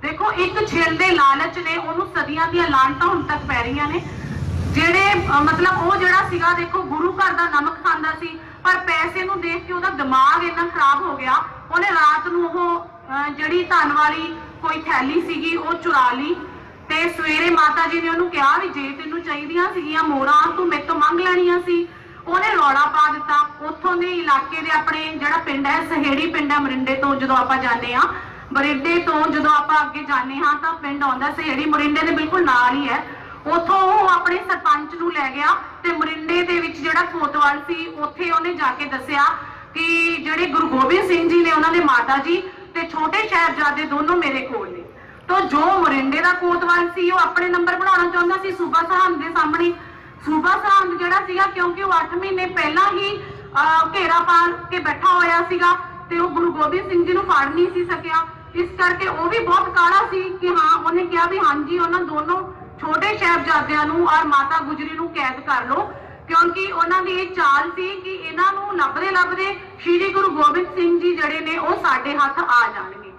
ਦੇਖੋ, ਇੱਕ ਛਿਲ ਦੇ ਲਾਲਚ ਨੇ, ਉਹਨੂੰ ਸਦੀਆਂ ਦੀਆਂ ਲਾਂਟਾਂ ਹੁਣ ਤੱਕ ਪੈ ਰਹੀਆਂ ਨੇ। ਜਿਹੜੇ ਮਤਲਬ ਉਹ ਜਿਹੜਾ ਸੀਗਾ, ਦੇਖੋ, ਗੁਰੂ ਘਰ ਦਾ ਨਮਕ ਖਾਂਦਾ ਸੀ ਪਰ ਪੈਸੇ ਨੂੰ ਦੇਖ ਕੇ ਉਹਦਾ ਦਿਮਾਗ ਇੰਨਾ ਖਰਾਬ ਹੋ ਗਿਆ। ਉਹਨੇ ਰਾਤ ਨੂੰ ਉਹ ਜਿਹੜੀ ਧਨ ਵਾਲੀ ਕੋਈ ਥੈਲੀ ਸੀਗੀ, ਉਹ ਚੁਰਾ ਲਈ। ਤੇ ਸਵੇਰੇ ਮਾਤਾ ਜੀ ਨੇ ਉਹਨੂੰ ਕਿਹਾ ਵੀ ਜੇ ਤੈਨੂੰ ਚਾਹੀਦੀਆਂ ਸੀਗੀਆਂ ਮੋਹਰਾਂ, ਤੂੰ ਮੇਰੇ ਤੋਂ ਮੰਗ ਲੈਣੀਆਂ ਸੀ। ਉਹਨੇ ਰੌਲਾ ਪਾ ਦਿੱਤਾ। ਉੱਥੋਂ ਦੇ ਇਲਾਕੇ ਦੇ ਆਪਣੇ ਜਿਹੜਾ ਪਿੰਡ ਹੈ, ਸਹੇੜੀ ਪਿੰਡ ਹੈ ਮਰਿੰਡੇ ਤੋਂ ਜਦੋਂ ਆਪਾਂ ਜਾਂਦੇ ਆ ਮਰਿੰਡੇ ਤੋਂ ਜਦੋਂ ਆਪਾਂ ਅੱਗੇ ਜਾਂਦੇ ਹਾਂ, ਤਾਂ ਪਿੰਡ ਆਉਂਦਾ, ਸਹੇੜੀ ਮਰਿੰਡੇ ਦੇ ਬਿਲਕੁਲ ਨਾਲ ਹੀ ਹੈ। ਉੱਥੋਂ ਉਹ ਆਪਣੇ ਸਰਪੰਚ ਨੂੰ ਲੈ ਗਿਆ ਤੇ ਮਰਿੰਡੇ ਦੇ ਵਿੱਚ ਜਿਹੜਾ ਕੋਤਵਾਲ ਸੀ ਉੱਥੇ ਉਹਨੇ ਜਾ ਕੇ ਦੱਸਿਆ ਕਿ ਜਿਹੜੇ ਗੁਰੂ ਗੋਬਿੰਦ ਸਿੰਘ ਜੀ ਨੇ ਉਹਨਾਂ ਦੇ ਮਾਤਾ ਜੀ ਤੇ ਛੋਟੇ ਸਾਹਿਬਜ਼ਾਦੇ ਦੋਨੋਂ ਮੇਰੇ ਕੋਲ ਨੇ। ਤਾਂ ਜੋ ਮਰਿੰਡੇ ਦਾ ਕੋਤਵਾਲ ਸੀ ਉਹ ਆਪਣੇ ਨੰਬਰ ਬਣਾਉਣਾ ਚਾਹੁੰਦਾ ਸੀ ਸੂਬਾ ਸਰਹੰਦ ਦੇ ਸਾਹਮਣੇ। ਸੂਬਾ ਸਰਹੰਦ ਜਿਹੜਾ ਸੀਗਾ ਕਿਉਂਕਿ ਉਹ 8 ਮਹੀਨੇ ਪਹਿਲਾਂ ਹੀ ਅਹ, ਘੇਰਾ ਪਾ ਕੇ ਬੈਠਾ ਹੋਇਆ ਸੀਗਾ ਤੇ ਉਹ ਗੁਰੂ ਗੋਬਿੰਦ ਸਿੰਘ ਜੀ ਨੂੰ ਫੜ ਨਹੀਂ ਸੀ ਸਕਿਆ। ਇਸ ਕਰਕੇ ਉਹ ਵੀ ਬਹੁਤ ਕਾੜਾ ਸੀ ਕਿ ਹਾਂ ਉਹਨੇ ਕਿਹਾ ਵੀ ਹਾਂਜੀ ਉਹਨਾਂ ਦੋਨੋਂ ਛੋਟੇ ਸਾਹਿਬਜ਼ਾਦਿਆਂ ਨੂੰ ਔਰ ਮਾਤਾ ਗੁਜਰੀ ਨੂੰ ਕੈਦ ਕਰ ਲਓ, ਕਿਉਂਕਿ ਉਹਨਾਂ ਦੀ ਇਹ ਚਾਲ ਸੀ ਕਿ ਇਹਨਾਂ ਨੂੰ ਲੱਭਦੇ ਲੱਭਦੇ ਸ੍ਰੀ ਗੁਰੂ ਗੋਬਿੰਦ ਸਿੰਘ ਜੀ ਜਿਹੜੇ ਨੇ ਉਹ ਸਾਡੇ ਹੱਥ ਆ ਜਾਣਗੇ।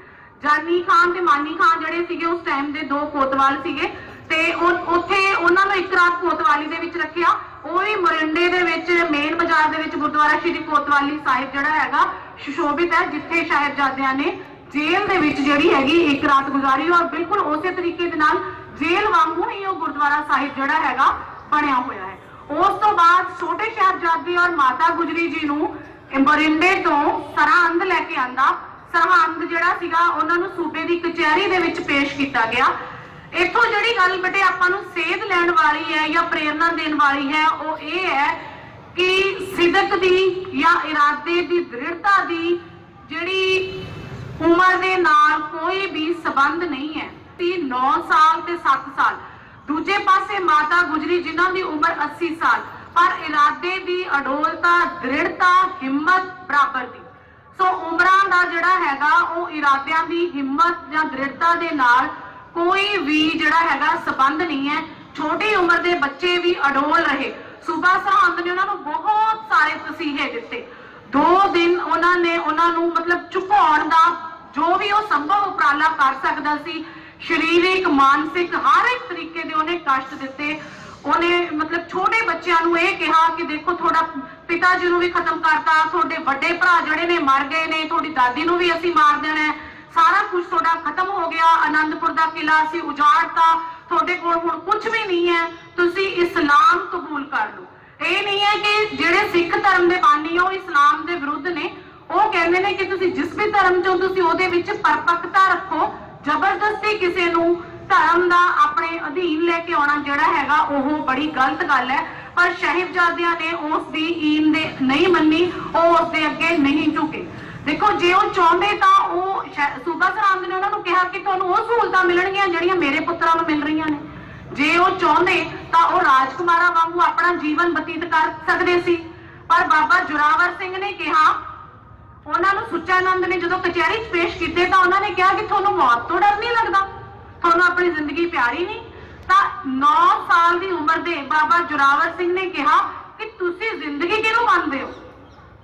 ਜਾਨੀ ਖਾਨ ਤੇ ਮਾਨੀ ਖਾਨ ਜਿਹੜੇ ਸੀਗੇ, ਉਸ ਟਾਈਮ ਦੇ ਦੋ ਕੋਤਵਾਲ ਸੀਗੇ ਤੇ ਉੱਥੇ ਉਹਨਾਂ ਨੂੰ ਇੱਕ ਰਾਤ ਕੋਤਵਾਲੀ ਦੇ ਵਿੱਚ ਰੱਖਿਆ। ਉਹ ਵੀ ਮਰਿੰਡੇ ਦੇ ਵਿੱਚ, ਮੇਨ ਬਾਜ਼ਾਰ ਦੇ ਵਿੱਚ ਗੁਰਦੁਆਰਾ ਸ਼੍ਰੀ ਕੋਤਵਾਲੀ ਸਾਹਿਬ ਜਿਹੜਾ ਹੈਗਾ, ਸੁਸ਼ੋਭਿਤ ਹੈ, ਜਿੱਥੇ ਸਾਹਿਬਜ਼ਾਦਿਆਂ ਨੇ ਜੇਲ੍ਹ ਦੇ ਵਿੱਚ ਜਿਹੜੀ ਹੈਗੀ ਇੱਕ ਰਾਤ ਗੁਜ਼ਾਰੀ ਔਰ ਬਿਲਕੁਲ ਉਸੇ ਤਰੀਕੇ ਦੇ ਨਾਲ ਜੇਲ੍ਹ ਵਾਂਗੂ ਹੀ ਉਹ ਗੁਰਦੁਆਰਾ ਸਾਹਿਬ ਜਿਹੜਾ ਹੈਗਾ ਬਣਿਆ ਹੋਇਆ ਹੈ। ਉਸ ਤੋਂ ਬਾਅਦ ਛੋਟੇ ਸਾਹਿਬਜ਼ਾਦੇ ਔਰ ਮਾਤਾ ਗੁਜਰੀ ਜੀ ਨੂੰ ਮਰਿੰਡੇ ਤੋਂ ਸਰਹੰਦ ਲੈ ਕੇ ਆਂਦਾ। ਸਰਹੰਦ ਜਿਹੜਾ ਸੀਗਾ, ਉਹਨਾਂ ਨੂੰ ਸੂਬੇ ਦੀ ਕਚਹਿਰੀ ਦੇ ਵਿੱਚ ਪੇਸ਼ ਕੀਤਾ ਗਿਆ। ਇੱਥੋਂ ਜਿਹੜੀ ਗੱਲ ਬਟੇ ਆਪਾਂ ਨੂੰ ਸੇਧ ਲੈਣ ਵਾਲੀ ਹੈ ਜਾਂ ਪ੍ਰੇਰਣਾ ਦੇਣ ਵਾਲੀ ਹੈ, ਉਹ ਇਹ ਹੈ ਕਿ ਸਿਦਕ ਦੀ ਜਾਂ ਇਰਾਦੇ ਦੀ ਦ੍ਰਿੜਤਾ ਦੀ ਜਿਹੜੀ ਉਮਰ ਦੇ ਨਾਲ ਕੋਈ ਵੀ ਸਬੰਧ ਨਹੀਂ ਹੈ। ਤੀ 9 ਸਾਲ ਤੇ 7 ਸਾਲ। ਦੂਜੇ ਪਾਸੇ ਮਾਤਾ ਗੁਜਰੀ, ਜਿਨ੍ਹਾਂ ਦੀ ਉਮਰ 80 ਸਾਲ, ਪਰ ਇਰਾਦੇ ਦੀ ਅਡੋਲਤਾ, ਦ੍ਰਿੜਤਾ, ਹਿੰਮਤ ਬਰਾਬਰ ਦੀ। ਸੋ ਉਮਰਾਂ ਦਾ ਜਿਹੜਾ ਹੈਗਾ, ਉਹ ਇਰਾਦਿਆਂ ਦੀ ਹਿੰਮਤ ਜਾਂ ਦ੍ਰਿੜਤਾ ਦੇ ਨਾਲ ਕੋਈ ਵੀ ਜਿਹੜਾ ਹੈਗਾ ਸਬੰਧ ਨਹੀਂ ਹੈ। ਛੋਟੀ ਉਮਰ ਦੇ ਬੱਚੇ ਵੀ ਅਡੋਲ ਰਹੇ। ਸੂਬਾ ਸਰਹੰਦ ਨੇ ਉਹਨਾਂ ਨੂੰ ਬਹੁਤ ਸਾਰੇ ਤਸੀਹੇ ਦਿੱਤੇ। ਦੋ ਦਿਨ ਉਹਨਾਂ ਨੇ ਉਹਨਾਂ ਨੂੰ ਮਤਲਬ ਝੁਕਾਉਣ ਦਾ ਜੋ ਵੀ ਉਹ ਸੰਭਵ ਉਪਰਾਲਾ ਕਰ ਸਕਦਾ ਸੀ ਸਰੀਰਿਕ ਮਾਨਸਿਕ ਹਰ ਇੱਕ ਤਰੀਕੇ ਦੇ ਉਹਨੇ ਕਸ਼ਟ ਦਿੱਤੇ। ਉਹਨੇ ਮਤਲਬ ਛੋਟੇ ਬੱਚਿਆਂ ਨੂੰ ਇਹ ਕਿਹਾ ਕਿ ਦੇਖੋ ਤੁਹਾਡਾ ਪਿਤਾ ਜੀ ਨੂੰ ਵੀ ਖਤਮ ਕਰਤਾ, ਤੁਹਾਡੇ ਵੱਡੇ ਭਰਾ ਜਿਹੜੇ ਨੇ ਮਰ ਗਏ ਨੇ, ਤੁਹਾਡੀ ਦਾਦੀ ਨੂੰ ਵੀ ਅਸੀਂ ਮਾਰ ਦੇਣਾ ਸਾਰਾ ਕੁਝ ਤੁਹਾਡਾ ਖਤਮ ਹੋ ਗਿਆ। ਆਨੰਦਪੁਰ ਦਾ ਕਿਲਾ ਅਸੀਂ ਉਜਾੜਤਾ। ਤੁਹਾਡੇ ਕੋਲ ਹੁਣ ਕੁਝ ਵੀ ਨਹੀਂ ਹੈ। ਤੁਸੀਂ ਇਸਲਾਮ ਕਬੂਲ ਕਰ ਲਓ। ਇਹ ਨਹੀਂ ਹੈ ਕਿ ਜਿਹੜੇ ਸਿੱਖ ਧਰਮ ਦੇ ਬਾਨੀ ਉਹ ਇਸਲਾਮ ਦੇ ਵਿਰੁੱਧ ਨੇ। ਉਹ ਕਹਿੰਦੇ ਨੇ ਕਿ ਤੁਸੀਂ ਜਿਸ ਵੀ ਧਰਮ ਚੋਂ ਤੁਸੀਂ ਉਹਦੇ ਵਿੱਚ ਪਰਪੱਕਤਾ ਰੱਖੋ ਜ਼ਬਰਦਸਤੀ ਕਿਸੇ ਨੂੰ ਧਰਮ ਦਾ ਆਪਣੇ ਅਧੀਨ ਲੈ ਕੇ ਆਉਣਾ ਜਿਹੜਾ ਹੈਗਾ, ਉਹ ਬੜੀ ਗਲਤ ਗੱਲ ਹੈ। ਪਰ ਸਾਹਿਬਜ਼ਾਦਿਆਂ ਨੇ ਉਸ ਦੀ ਈਨ ਦੇ ਨਹੀਂ ਮੰਨੀ, ਉਹ ਉਸ ਦੇ ਅੱਗੇ ਨਹੀਂ ਝੁਕੇ। ਦੇਖੋ, ਜੇ ਉਹ ਚਾਹੁੰਦੇ ਤਾਂ ਉਹ ਸੂਬਾ ਸਰਹੰਦ ਨੇ ਉਹਨਾਂ ਨੂੰ ਕਿਹਾ ਕਿ ਤੁਹਾਨੂੰ ਉਹ ਸਹੂਲਤਾਂ ਮਿਲਣਗੀਆਂ ਜਿਹੜੀਆਂ ਮੇਰੇ ਪੁੱਤਰਾਂ ਨੂੰ ਮਿਲ ਰਹੀਆਂ ਨੇ। ਜੇ ਉਹ ਚਾਹੁੰਦੇ ਤਾਂ ਉਹ ਰਾਜਕੁਮਾਰਾਂ ਵਾਂਗੂ ਆਪਣਾ ਜੀਵਨ ਬਤੀਤ ਕਰ ਸਕਦੇ ਸੀ। ਪਰ ਬਾਬਾ ਜੁਰਾਵਰ ਸਿੰਘ ਨੇ ਕਿਹਾ ਉਹਨਾਂ ਨੂੰ ਸੁੱਚਾਨੰਦ ਨੇ ਜਦੋਂ ਕਚਹਿਰੀ 'ਚ ਪੇਸ਼ ਕੀਤੇ ਤਾਂ ਉਹਨਾਂ ਨੇ ਕਿਹਾ ਕਿ ਤੁਹਾਨੂੰ ਮੌਤ ਤੋਂ ਡਰ ਨਹੀਂ ਲੱਗਦਾ, ਤੁਹਾਨੂੰ ਆਪਣੀ ਜ਼ਿੰਦਗੀ ਪਿਆਰੀ ਨਹੀਂ। ਤਾਂ 9 ਸਾਲ ਦੀ ਉਮਰ ਦੇ ਬਾਬਾ ਜੁਰਾਵਰ ਸਿੰਘ ਨੇ ਕਿਹਾ ਕਿ ਤੁਸੀਂ ਜ਼ਿੰਦਗੀ ਕਿਹਨੂੰ ਮੰਨਦੇ ਹੋ?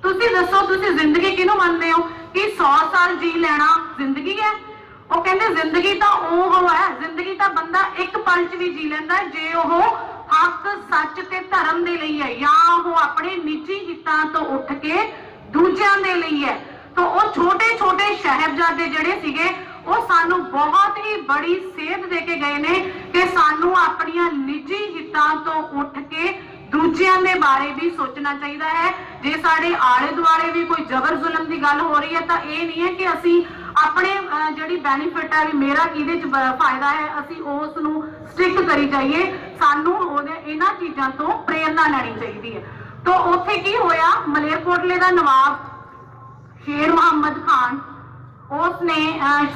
ਤੁਸੀਂ ਦੱਸੋ, ਤੁਸੀਂ ਜ਼ਿੰਦਗੀ ਕਿਹਨੂੰ ਮੰਨਦੇ ਹੋ? ਕਿ 100 ਸਾਲ ਜੀ ਲੈਣਾ ਜ਼ਿੰਦਗੀ ਹੈ? ਉਹ ਕਹਿੰਦੇ, ਜ਼ਿੰਦਗੀ ਤਾਂ ਉਹ ਹੈ ਜ਼ਿੰਦਗੀ ਤਾਂ ਬੰਦਾ ਇੱਕ ਪਲ 'ਚ ਵੀ ਜੀ ਲੈਂਦਾ ਜੇ ਉਹ ਹੱਕ, ਸੱਚ ਤੇ ਧਰਮ ਦੇ ਲਈ ਹੈ, ਜਾਂ ਉਹ ਆਪਣੇ ਨਿੱਜੀ ਹਿੱਤਾਂ ਤੋਂ ਉੱਠ ਕੇ ਦੂਜਿਆਂ ਦੇ ਲਈ ਹੈ। ਤਾਂ ਉਹ ਛੋਟੇ ਛੋਟੇ ਸ਼ਹਿਬਜ਼ਾਦੇ ਜਿਹੜੇ ਸੀਗੇ ਉਹ ਸਾਨੂੰ ਬਹੁਤ ਹੀ ਬੜੀ ਸੇਧ ਦੇ ਕੇ ਗਏ ਨੇ ਕਿ ਸਾਨੂੰ ਆਪਣੀਆਂ ਨਿੱਜੀ ਹਿੱਤਾਂ ਤੋਂ ਉੱਠ ਕੇ ਦੂਜਿਆਂ ਦੇ ਬਾਰੇ ਵੀ ਸੋਚਣਾ ਚਾਹੀਦਾ ਹੈ। ਜੇ ਸਾਡੇ ਆਲੇ ਦੁਆਲੇ ਵੀ ਕੋਈ ਜ਼ਬਰ ਜ਼ੁਲਮ ਦੀ ਗੱਲ ਹੋ ਰਹੀ ਹੈ ਤਾਂ ਇਹ ਨਹੀਂ ਹੈ ਕਿ ਅਸੀਂ ਆਪਣੇ ਅਹ, ਜਿਹੜੀ ਬੈਨੀਫਿਟ ਹੈ ਵੀ ਮੇਰਾ ਕਿਹਦੇ ਚ ਫਾਇਦਾ ਹੈ ਅਸੀਂ ਉਸ ਨੂੰ ਸਟਿਕ ਕਰੀ ਜਾਈਏ। ਸਾਨੂੰ ਉਹਦੇ ਇਹਨਾਂ ਚੀਜ਼ਾਂ ਤੋਂ ਪ੍ਰੇਰਣਾ ਲੈਣੀ ਚਾਹੀਦੀ ਹੈ। ਤਾਂ ਉੱਥੇ ਕੀ ਹੋਇਆ? ਮਲੇਰਕੋਟਲੇ ਦਾ ਨਵਾਬ ਸ਼ੇਰ ਮੁਹੰਮਦ ਖਾਨ ਉਸ ਨੇ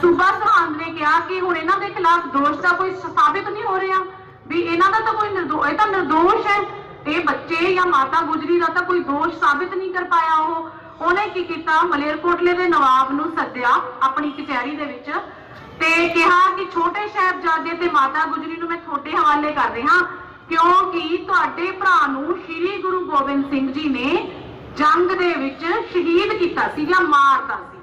ਸੂਬਾ ਸਰਹੰਦ ਨੇ ਕਿਹਾ ਕਿ ਹੁਣ ਇਹਨਾਂ ਦੇ ਖਿਲਾਫ ਦੋਸ਼ ਦਾ ਕੋਈ ਸਾਬਿਤ ਨਹੀਂ ਹੋ ਰਿਹਾ, ਵੀ ਇਹਨਾਂ ਦਾ ਤਾਂ ਕੋਈ ਨਿਰਦੋ, ਇਹ ਤਾਂ ਨਿਰਦੋਸ਼ ਹੈ। ਇਹ ਬੱਚੇ ਜਾਂ ਮਾਤਾ ਗੁਜਰੀ ਦਾ ਤਾਂ ਕੋਈ ਦੋਸ਼ ਸਾਬਿਤ ਨਹੀਂ ਕਰ ਪਾਇਆ ਉਹ। ਉਹਨੇ ਕੀ ਕੀਤਾ? ਮਲੇਰਕੋਟਲੇ ਦੇ ਨਵਾਬ ਨੂੰ ਸੱਦਿਆ ਆਪਣੀ ਕਚਹਿਰੀ ਦੇ ਵਿੱਚ ਤੇ ਕਿਹਾ ਕਿ ਛੋਟੇ ਸਾਹਿਬਜ਼ਾਦੇ ਤੇ ਮਾਤਾ ਗੁਜਰੀ ਨੂੰ ਮੈਂ ਤੁਹਾਡੇ ਹਵਾਲੇ ਕਰ ਰਿਹਾ। ਕਿਉਂਕਿ ਤੁਹਾਡੇ ਭਰਾ ਨੂੰ ਸ੍ਰੀ ਗੁਰੂ ਗੋਬਿੰਦ ਸਿੰਘ ਜੀ ਨੇ ਜੰਗ ਦੇ ਵਿੱਚ ਸ਼ਹੀਦ ਕੀਤਾ ਸੀ ਜਾਂ ਮਾਰਤਾ ਸੀ।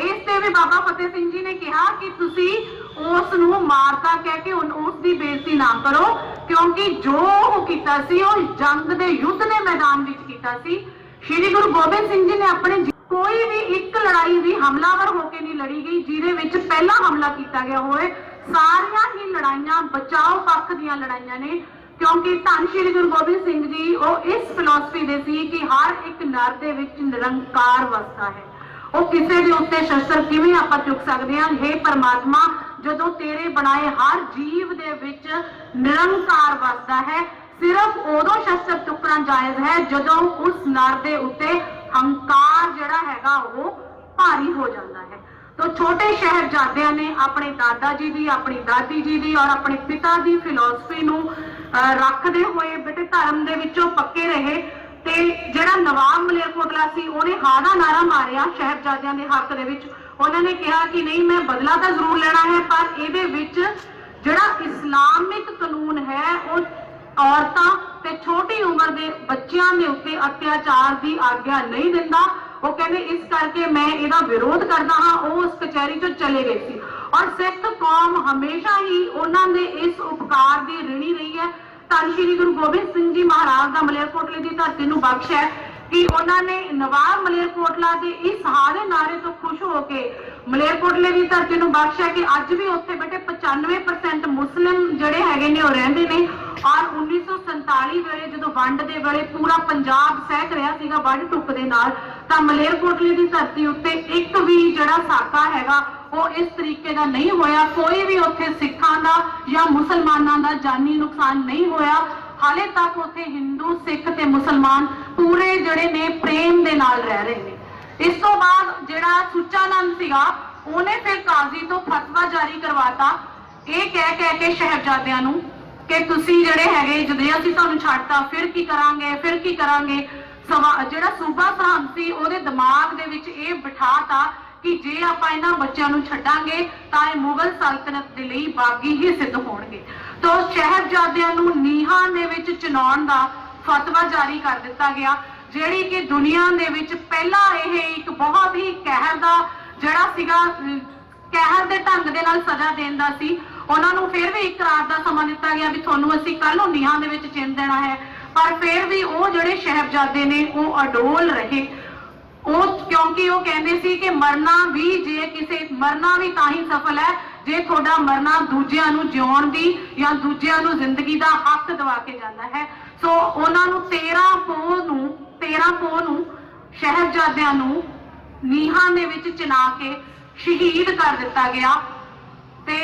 ਇਸ ਤੇ ਵੀ ਬਾਬਾ ਫਤਿਹ ਸਿੰਘ ਜੀ ਨੇ ਕਿਹਾ ਕਿ ਤੁਸੀਂ ਉਸ ਨੂੰ ਮਾਰਤਾ ਕਹਿ ਕੇ ਉਸ ਦੀ ਬੇਇੱਜ਼ਤੀ ਨਾ ਕਰੋ, ਕਿਉਂਕਿ ਜੋ ਉਹ ਕੀਤਾ ਸੀ, ਉਹ ਜੰਗ ਦੇ ਯੁੱਧ ਦੇ ਮੈਦਾਨ ਵਿੱਚ ਕੀਤਾ ਸੀ। ਸ਼੍ਰੀ ਗੁਰੂ ਗੋਬਿੰਦ ਸਿੰਘ ਜੀ ਨੇ ਆਪਣੇ ਕੋਈ ਵੀ ਇੱਕ ਲੜਾਈ ਵੀ ਹਮਲਾਵਰ ਹੋ ਕੇ ਨਹੀਂ ਲੜੀ ਗਈ, ਜਿਹਦੇ ਵਿੱਚ ਪਹਿਲਾ ਹਮਲਾ ਕੀਤਾ ਗਿਆ ਹੋਵੇ, ਸਾਰੀਆਂ ਹੀ ਲੜਾਈਆਂ ਬਚਾਓ ਪੱਖ ਦੀਆਂ ਲੜਾਈਆਂ ਨੇ। ਕਿਉਂਕਿ ਧੰਨ ਸ਼੍ਰੀ ਗੁਰੂ ਗੋਬਿੰਦ ਸਿੰਘ ਜੀ, ਉਹ ਇਸ ਫਿਲਾਸਫੀ ਦੇ ਸੀ ਕਿ ਹਰ ਇੱਕ ਨਰ ਦੇ ਵਿੱਚ ਨਿਰੰਕਾਰ ਵਸਦਾ ਹੈ। ਉਹ ਕਿਸੇ ਦੇ ਉੱਤੇ ਸ਼ਸਤਰ ਕਿਵੇਂ ਆਪਾਂ ਚੁੱਕ ਸਕਦੇ ਹਾਂ? हे ਪਰਮਾਤਮਾ, ਜਦੋਂ ਤੇਰੇ ਬਣਾਏ ਹਰ ਜੀਵ ਦੇ ਵਿੱਚ ਨਿਰੰਕਾਰ ਵਸਦਾ ਹੈ, ਸਿਰਫ ਉਦੋਂ ਸ਼ਸਤਰ ਚੁੱਕਣਾ ਜਾਇਜ਼ ਹੈ ਜਦੋਂ ਉਸ ਨਰ ਦੇ ਉੱਤੇ ਹੰਕਾਰ ਜਿਹੜਾ ਹੈਗਾ ਉਹ ਭਾਰੀ ਹੋ ਜਾਂਦਾ ਹੈ। ਤੋ ਛੋਟੇ ਸ਼ਹਿਬਜ਼ਾਦਿਆਂ ਨੇ ਆਪਣੇ ਦਾਦਾ ਜੀ ਦੀ, ਆਪਣੀ ਦਾਦੀ ਜੀ ਦੀ ਔਰ ਆਪਣੇ ਪਿਤਾ ਦੀ ਫਿਲਾਸਫੀ ਨੂੰ ਰੱਖਦੇ ਹੋਏ ਬੇਟੇ ਧਰਮ ਦੇ ਵਿੱਚੋਂ ਪੱਕੇ ਰਹੇ ਤੇ ਜਿਹੜਾ ਨਵਾਬ ਮਲੇਰਕੋਟਲਾ ਸੀ, ਉਹਨੇ ਹਾਂ ਨਾਰਾ ਮਾਰਿਆ ਸ਼ਹਿਬਜ਼ਾਦਿਆਂ ਦੇ ਹੱਕ ਦੇ ਵਿੱਚ। ਉਹਨਾਂ ਨੇ ਕਿਹਾ ਕਿ ਨਹੀਂ, ਮੈਂ ਬਦਲਾ ਤਾਂ ਜ਼ਰੂਰ ਲੈਣਾ ਹੈ, ਪਰ ਇਹਦੇ ਵਿੱਚ ਜਿਹੜਾ ਇਸਲਾਮਿਕ ਕਾਨੂੰਨ ਹੈ, ਉਹ ਔਰਤਾਂ ਤੇ ਛੋਟੀ ਉਮਰ ਦੇ ਬੱਚਿਆਂ ਦੇ ਉੱਤੇ ਅਤਿਆਚਾਰ ਦੀ ਆਗਿਆ ਨਹੀਂ ਦਿੰਦਾ। ਉਹ ਕਹਿੰਦੇ, ਇਸ ਕਰਕੇ ਮੈਂ ਇਹਦਾ ਵਿਰੋਧ ਕਰਦਾ ਹਾਂ, ਉਹ ਉਸ ਕਚਹਿਰੀ ਤੋਂ ਚਲੇ ਗਏ ਸੀ। ਔਰ ਸਿੱਖ ਕੌਮ ਹਮੇਸ਼ਾ ਹੀ ਉਹਨਾਂ ਦੇ ਇਸ ਉਪਕਾਰ ਦੀ ਰਿਣੀ ਰਹੀ ਹੈ। ਧੰਨ ਸ਼੍ਰੀ ਗੁਰੂ ਗੋਬਿੰਦ ਸਿੰਘ ਜੀ ਮਹਾਰਾਜ ਦਾ ਮਲੇਰਕੋਟਲੇ ਦੀ ਧਰਤੀ ਨੂੰ ਬਖਸ਼ਿਆ ਕਿ ਉਹਨਾਂ ਨੇ ਨਵਾਬ ਮਲੇਰਕੋਟਲਾ ਦੇ ਇਸ ਹਾਰੇ ਨਾਰੇ ਤੋਂ ਖੁਸ਼ ਹੋ ਕੇ ਮਲੇਰਕੋਟਲੇ ਦੀ ਧਰਤੀ ਨੂੰ ਬਖਸ਼ਿਆ ਕਿ ਅੱਜ ਵੀ ਉੱਥੇ ਬੇਟੇ 95% ਮੁਸਲਿਮ ਜਿਹੜੇ ਹੈਗੇ ਨੇ ਉਹ ਰਹਿੰਦੇ ਨੇ। ਔਰ 1947 ਵੇਲੇ ਜਦੋਂ ਵੰਡ ਦੇ ਵੇਲੇ ਪੂਰਾ ਪੰਜਾਬ ਸਹਿਕ ਰਿਹਾ ਸੀਗਾ ਵੰਡ ਟੁੱਕ ਦੇ ਨਾਲ, ਤਾਂ ਮਲੇਰਕੋਟਲੇ ਦੀ ਧਰਤੀ ਉੱਤੇ ਇੱਕ ਵੀ ਜਿਹੜਾ ਸਾਕਾ ਹੈਗਾ ਉਹ ਇਸ ਤਰੀਕੇ ਦਾ ਨਹੀਂ ਹੋਇਆ। ਕੋਈ ਵੀ ਉੱਥੇ ਸਿੱਖਾਂ ਦਾ ਜਾਂ ਮੁਸਲਮਾਨਾਂ ਦਾ ਜਾਨੀ ਨੁਕਸਾਨ ਨਹੀਂ ਹੋਇਆ। ਹਾਲੇ ਤੱਕ ਉੱਥੇ ਹਿੰਦੂ, ਸਿੱਖ ਤੇ ਮੁਸਲਮਾਨ ਪੂਰੇ ਜਿਹੜੇ ਨੇ ਪ੍ਰੇਮ ਦੇ ਨਾਲ ਰਹਿ ਰਹੇ ਨੇ। ਇਸ ਤੋਂ ਬਾਅਦ ਜਿਹੜਾ ਸੁੱਚਾਨੰਦ ਸੀਗਾ, ਉਹਨੇ ਫਿਰ ਕਾਜ਼ੀ ਤੋਂ ਫਤਵਾ ਜਾਰੀ ਕਰਵਾਤਾ। ਇਹ ਕਹਿ ਕਹਿ ਕੇ ਸ਼ਹਿਬਜ਼ਾਦਿਆਂ ਨੂੰ ਕਿ ਤੁਸੀਂ ਜਿਹੜੇ ਹੈਗੇ ਜਦੋਂ ਅਸੀਂ ਤੁਹਾਨੂੰ ਛੱਡਤਾ, ਫਿਰ ਕੀ ਕਰਾਂਗੇ, ਫਿਰ ਕੀ ਕਰਾਂਗੇ? ਸਵਾ- ਜਿਹੜਾ ਸੂਬਾ ਸਰਹੰਦ ਸੀ, ਉਹਦੇ ਦਿਮਾਗ ਦੇ ਵਿੱਚ ਇਹ ਬਿਠਾਤਾ ਕਿ ਜੇ ਆਪਾਂ ਇਹਨਾਂ ਬੱਚਿਆਂ ਨੂੰ ਛੱਡਾਂਗੇ, ਤਾਂ ਇਹ ਮੁਗਲ ਸਲਤਨਤ ਦੇ ਲਈ ਬਾਗੀ ਹੀ ਸਿੱਧ ਹੋਣਗੇ। ਤਾਂ ਸ਼ਹਿਬਜ਼ਾਦਿਆਂ ਨੂੰ ਨੀਹਾਂ ਦੇ ਵਿੱਚ ਚਿਣਾਉਣ ਦਾ ਫਤਵਾ ਜਾਰੀ ਕਰ ਦਿੱਤਾ ਗਿਆ, ਜਿਹੜੀ ਕਿ ਦੁਨੀਆ ਦੇ ਵਿੱਚ ਪਹਿਲਾਂ ਇਹ ਇੱਕ ਬਹੁਤ ਹੀ ਕਹਿਰ ਦਾ ਜਿਹੜਾ ਸੀਗਾ ਕਹਿਰ ਦੇ ਢੰਗ ਦੇ ਨਾਲ ਸਜ਼ਾ ਦੇਣ ਦਾ ਸੀ। ਉਹਨਾਂ ਨੂੰ ਫਿਰ ਵੀ ਇੱਕ ਰਾਤ ਦਾ ਸਮਾਂ ਦਿੱਤਾ ਗਿਆ ਵੀ ਤੁਹਾਨੂੰ ਅਸੀਂ ਕੱਲ ਨੂੰ ਨੀਹਾਂ ਦੇ ਵਿੱਚ ਚਿਣ ਦੇਣਾ ਹੈ। ਪਰ ਫਿਰ ਵੀ ਉਹ ਜਿਹੜੇ ਸ਼ਹਿਬਜ਼ਾਦੇ ਨੇ, ਉਹ ਅਡੋਲ ਰਹੇ। ਉਹ ਕਿਉਂਕਿ ਉਹ ਕਹਿੰਦੇ ਸੀ ਕਿ ਮਰਨਾ ਵੀ ਜੇ ਕਿਸੇ ਮਰਨਾ ਵੀ ਤਾਂ ਹੀ ਸਫਲ ਹੈ, ਜੇ ਤੁਹਾਡਾ ਮਰਨਾ ਦੂਜਿਆਂ ਨੂੰ ਜਿਉਣ ਦੀ ਜਾਂ ਦੂਜਿਆਂ ਨੂੰ ਜ਼ਿੰਦਗੀ ਦਾ ਹੱਕ ਦਿਵਾ ਕੇ ਜਾਂਦਾ ਹੈ। ਸੋ ਉਹਨਾਂ ਨੂੰ 13 ਪੋਹ ਨੂੰ 13 ਪੋਹ ਨੂੰ, ਸ਼ਹਿਬਜ਼ਾਦਿਆਂ ਨੂੰ ਨੀਹਾਂ ਦੇ ਵਿੱਚ ਚਿਣਾ ਕੇ ਸ਼ਹੀਦ ਕਰ ਦਿੱਤਾ ਗਿਆ। ਤੇ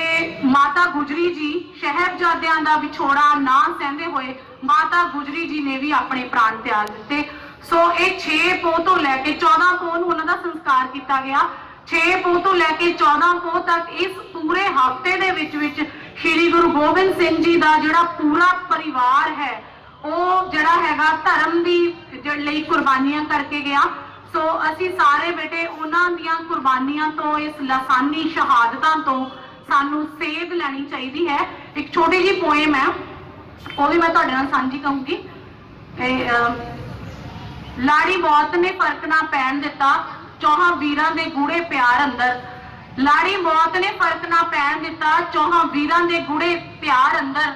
ਮਾਤਾ ਗੁਜਰੀ ਜੀ ਸ਼ਹਿਬਜ਼ਾਦਿਆਂ ਦਾ ਵਿਛੋੜਾ ਨਾ ਸਹਿੰਦੇ ਹੋਏ ਮਾਤਾ ਗੁਜਰੀ ਜੀ ਨੇ ਵੀ ਆਪਣੇ ਪ੍ਰਾਣ ਤਿਆਗ ਦਿੱਤੇ। ਸੋ ਇਹ 6 ਪੋਹ ਤੋਂ ਲੈ ਕੇ 14 ਪੋਹ ਨੂੰ ਉਹਨਾਂ ਦਾ ਸੰਸਕਾਰ ਕੀਤਾ ਗਿਆ। 6 ਪੋਹ ਤੋਂ ਲੈ ਕੇ 14 ਪੋਹ ਤੱਕ ਇਸ ਪੂਰੇ ਹਫ਼ਤੇ ਦੇ ਵਿੱਚ ਵਿੱਚ ਸ੍ਰੀ ਗੁਰੂ ਗੋਬਿੰਦ ਸਿੰਘ ਜੀ ਦਾ ਜਿਹੜਾ ਪੂਰਾ ਪਰਿਵਾਰ ਹੈ, ਉਹ ਜਿਹੜਾ ਹੈਗਾ ਧਰਮ ਦੀ ਲਈ ਕੁਰਬਾਨੀਆਂ ਕਰਕੇ ਗਿਆ। ਸੋ ਅਸੀਂ ਸਾਰੇ ਬੇਟੇ ਉਹਨਾਂ ਦੀਆਂ ਕੁਰਬਾਨੀਆਂ ਤੋਂ, ਇਸ ਲਸਾਨੀ ਸ਼ਹਾਦਤਾਂ ਤੋਂ ਸਾਨੂੰ ਸੇਧ ਲੈਣੀ ਚਾਹੀਦੀ ਹੈ। ਇੱਕ ਛੋਟੀ ਜਿਹੀ ਪੋਇਮ ਹੈ ਉਹ ਵੀ ਮੈਂ ਤੁਹਾਡੇ ਨਾਲ ਸਾਂਝੀ ਕਹੂੰਗੀ ਲਾੜੀ ਮੌਤ ਨੇ ਫ਼ਰਕ ਨਾ ਪੈਣ ਦਿੱਤਾ, ਚੌਹਾਂ ਵੀਰਾਂ ਦੇ ਗੂੜੇ ਪਿਆਰ ਅੰਦਰ। ਲਾੜੀ ਮੌਤ ਨੇ ਫ਼ਰਕ ਨਾ ਪੈਣ ਦਿੱਤਾ, ਚੌਹਾਂ ਵੀਰਾਂ ਦੇ ਗੂੜੇ ਪਿਆਰ ਅੰਦਰ।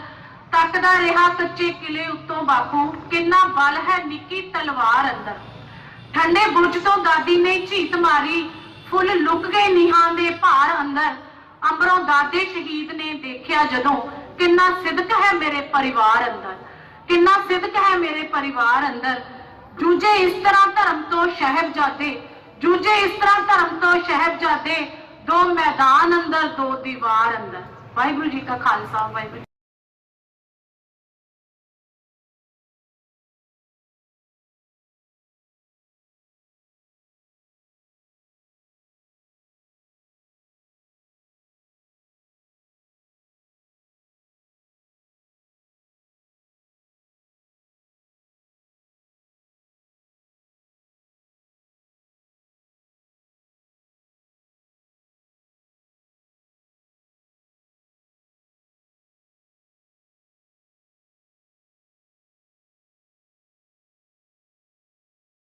ਤੱਕਦਾ ਰਿਹਾ ਕੱਚੇ ਕਿਲੇ ਉੱਤੋਂ ਬਾਪੂ, ਕਿੰਨਾ ਬਲ ਹੈ ਨਿੱਕੀ ਤਲਵਾਰ ਅੰਦਰ। ਠੰਡੇ ਬੁਰਜ ਤੋਂ ਦਾਦੀ ਨੇ ਝੀਤ ਮਾਰੀ, ਫੁੱਲ ਲੁਕ ਗਏ ਨੀਹਾਂ ਦੇ ਭਾਰ ਅੰਦਰ। ਅੰਬਰੋਂ ਦਾਦੇ ਸ਼ਹੀਦ ਨੇ ਦੇਖਿਆ ਜਦੋਂ, ਕਿੰਨਾ ਸਿਦਕ ਹੈ ਮੇਰੇ ਪਰਿਵਾਰ ਅੰਦਰ। ਕਿੰਨਾ ਸਿਦਕ ਹੈ ਮੇਰੇ ਪਰਿਵਾਰ ਅੰਦਰ। ਜੂਝੇ ਇਸ ਤਰ੍ਹਾਂ ਧਰਮ ਤੋਂ ਸ਼ਹਿਬਜ਼ਾਦੇ ਜੂਝੇ ਇਸ ਤਰ੍ਹਾਂ ਧਰਮ ਤੋਂ ਸ਼ਹਿਬਜ਼ਾਦੇ, ਦੋ ਮੈਦਾਨ ਅੰਦਰ, ਦੋ ਦੀਵਾਰ ਅੰਦਰ। ਵਾਹਿਗੁਰੂ ਜੀ ਕਾ ਖਾਲਸਾ, ਵਾਹਿਗੁਰੂ